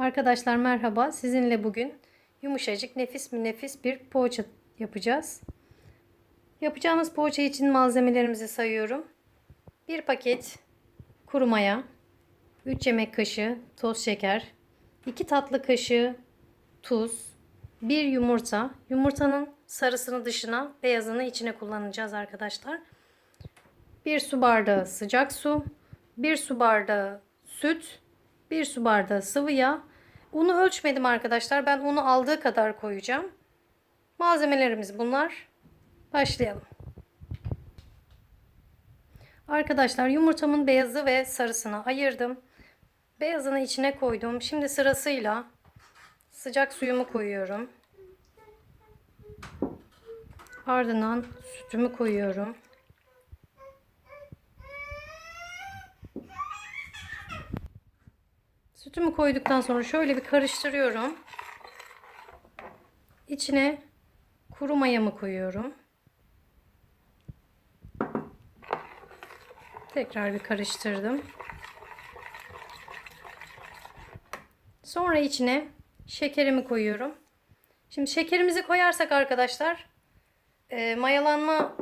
Arkadaşlar merhaba. Sizinle bugün yumuşacık nefis mi nefis bir poğaça yapacağız. Yapacağımız poğaça için malzemelerimizi sayıyorum. 1 paket kuru maya, 3 yemek kaşığı toz şeker, 2 tatlı kaşığı tuz, 1 yumurta. Yumurtanın sarısını dışına, beyazını içine kullanacağız arkadaşlar. 1 su bardağı sıcak su, 1 su bardağı süt, 1 su bardağı sıvı yağ. Unu ölçmedim arkadaşlar. Ben unu aldığı kadar koyacağım. Malzemelerimiz bunlar. Başlayalım. Arkadaşlar yumurtamın beyazı ve sarısını ayırdım. Beyazını içine koydum. Şimdi sırasıyla sıcak suyumu koyuyorum. Ardından sütümü koyuyorum. Sütümü koyduktan sonra şöyle bir karıştırıyorum. İçine kuru mayamı koyuyorum. Tekrar bir karıştırdım. Sonra içine şekerimi koyuyorum. Şimdi şekerimizi koyarsak arkadaşlar e, mayalanma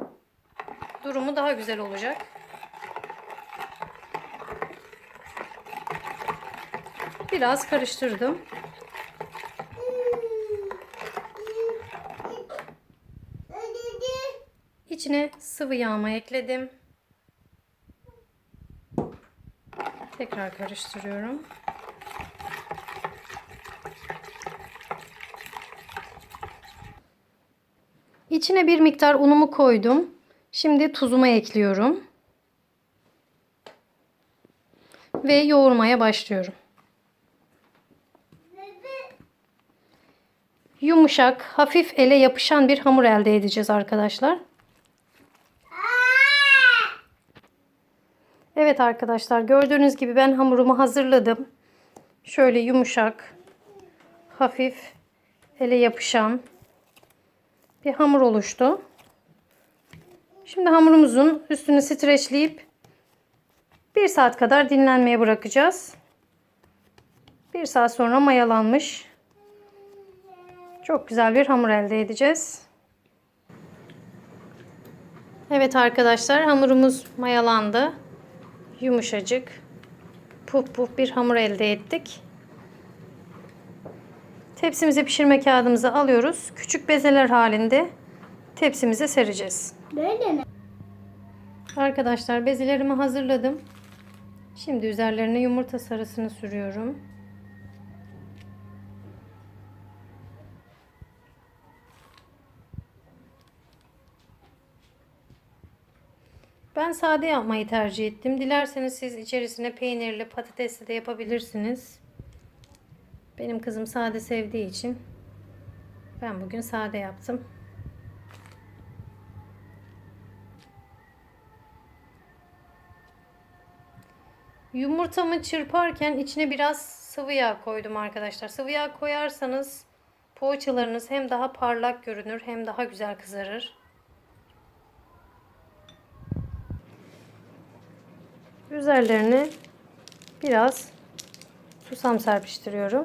durumu daha güzel olacak. Biraz karıştırdım. İçine sıvı yağımı ekledim. Tekrar karıştırıyorum. İçine bir miktar unumu koydum. Şimdi tuzumu ekliyorum. Ve yoğurmaya başlıyorum. Yumuşak, hafif ele yapışan bir hamur elde edeceğiz arkadaşlar. Evet arkadaşlar gördüğünüz gibi ben hamurumu hazırladım. Şöyle yumuşak, hafif ele yapışan bir hamur oluştu. Şimdi hamurumuzun üstünü streçleyip 1 saat kadar dinlenmeye bırakacağız. 1 saat sonra mayalanmış çok güzel bir hamur elde edeceğiz. Evet arkadaşlar hamurumuz mayalandı. Yumuşacık. Puf puf bir hamur elde ettik. Tepsimize pişirme kağıdımızı alıyoruz. Küçük bezeler halinde tepsimize sereceğiz. Böyle mi? Arkadaşlar bezelerimi hazırladım. Şimdi üzerlerine yumurta sarısını sürüyorum. Ben sade yapmayı tercih ettim. Dilerseniz siz içerisine peynirli, patatesli de yapabilirsiniz. Benim kızım sade sevdiği için ben bugün sade yaptım. Yumurtamı çırparken içine biraz sıvı yağ koydum arkadaşlar. Sıvı yağ koyarsanız poğaçalarınız hem daha parlak görünür hem daha güzel kızarır. Üzerlerine biraz susam serpiştiriyorum.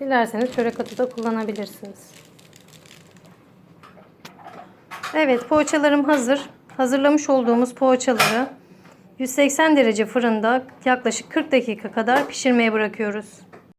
Dilerseniz çörek otu da kullanabilirsiniz. Evet poğaçalarım hazır. Hazırlamış olduğumuz poğaçaları 180 derece fırında yaklaşık 40 dakika kadar pişirmeye bırakıyoruz.